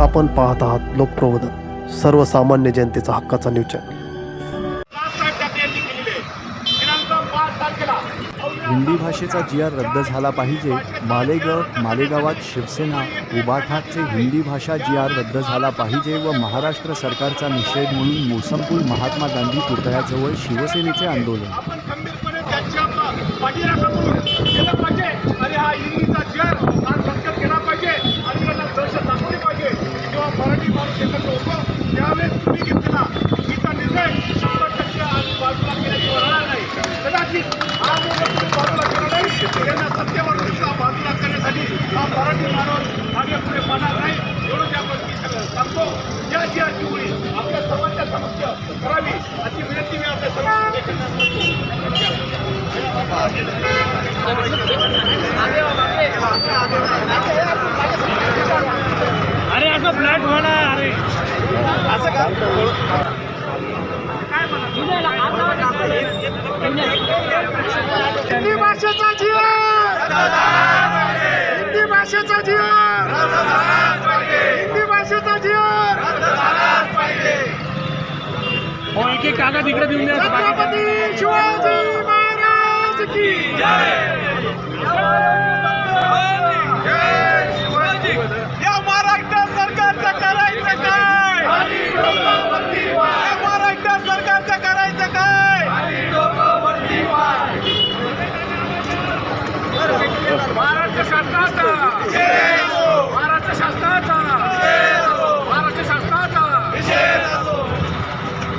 आपण पाहत आहात लोकप्रबोधन सर्वसामान्य जनतेचा हक्काचा न्यूज चॅनल. हिंदी भाषेचा जी रद्द झाला पाहिजे मालेगाव मालेगावात शिवसेना उबाठाचे हिंदी भाषा जीआर रद्द झाला पाहिजे व महाराष्ट्र सरकारचा निषेध म्हणून मोसमपूर महात्मा गांधी पुतळ्याजवळ शिवसेनेचे आंदोलन आपण खंबीरपणे त्यांच्या पाठीराखातून केलं पाहिजे आणि हा हिंदीचा जर हा संकट केला पाहिजे आणि त्यांना दहशत दाखवली पाहिजे जेव्हा मराठी माणूस एकत्र कॉलेज तुम्ही घेतला चुकीचा निर्णय शंभर टक्के आज बाजूला केल्याची राहणार नाही कदाचित हा निर्णय तुम्ही बाजूला केला नाही त्यांना सत्यवादीचा बाजूला करण्यासाठी हा मराठी माणूस मागे पुढे पाहणार नाही. म्हणून त्या गोष्टी सांगतो. या जी आरची मुली आपल्या सर्वांच्या समस्या करावी अशी विनंती मी आपल्या सर्वांना अरे असं फ्लॅट होणार अरे असं का हिंदी भाषेचा जीवन हिंदी भाषेचा जीवन हिंदी भाषेचा जीवन एक एक कागद इकडे देऊन द्या. छत्रपती शिवाजी! महाराष्ट्र शासनाचा. महाराष्ट्र शासनाचा. महाराष्ट्र शासनाचा.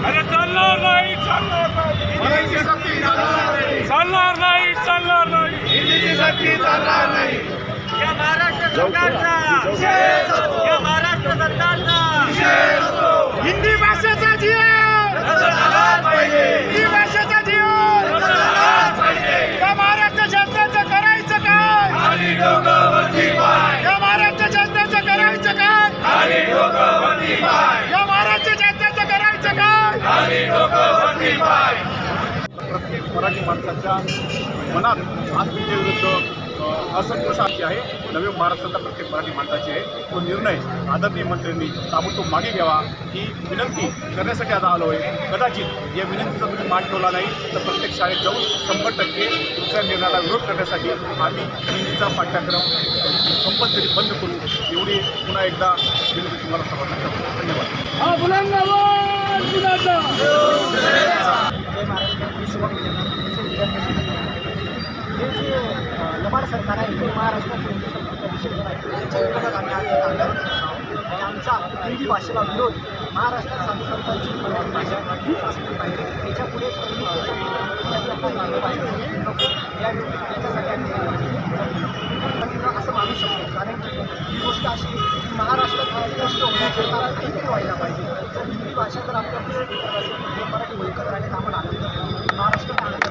अरे चालणार नाही चालणार नाही. चालणार नाही. चालणार नाही हिंदीची सक्ती चालणार नाही. या महाराष्ट्र सरकारचा. मराठी माणसाच्या मनात आज असंतोष अशी आहे. नवीन महाराष्ट्राचा प्रत्येक मराठी माणसाची आहे. तो निर्णय आदरणीय मंत्र्यांनी ताबडतोब मागे घ्यावा. ही विनंती करण्यासाठी आता आलो आहे. कदाचित या विनंतीचा तुम्ही मान ठेवला नाही तर प्रत्येक शाळेत जाऊन शंभर टक्के तुमच्या निर्णयाला विरोध करण्यासाठी आम्ही हिंदीचा पाठ्यक्रम कंपल्सरी बंद करू. एवढी पुन्हा एकदा विनंती तुम्हाला सर्वांना करतो. धन्यवाद हे जे अ, लबाड सरकार आहे. ते महाराष्ट्रात हिंदी सरकारचा विषय आहे त्याच्या विरोधात आम्ही आज आंदोलन करत आमचा हिंदी भाषेला विरोध महाराष्ट्रात साधू सरकारची मराठी भाषा हीच असली पाहिजे. त्याच्या पुढे याच्यासाठी आम्ही असं मानू शकतो. कारण की ही गोष्ट अशी की महाराष्ट्रात कष्ट होण्याकरता काहीतरी व्हायला पाहिजे. जर हिंदी भाषा जर आपल्या मराठी होईल तर आणि आपण आनंद महाराष्ट्रात आनंद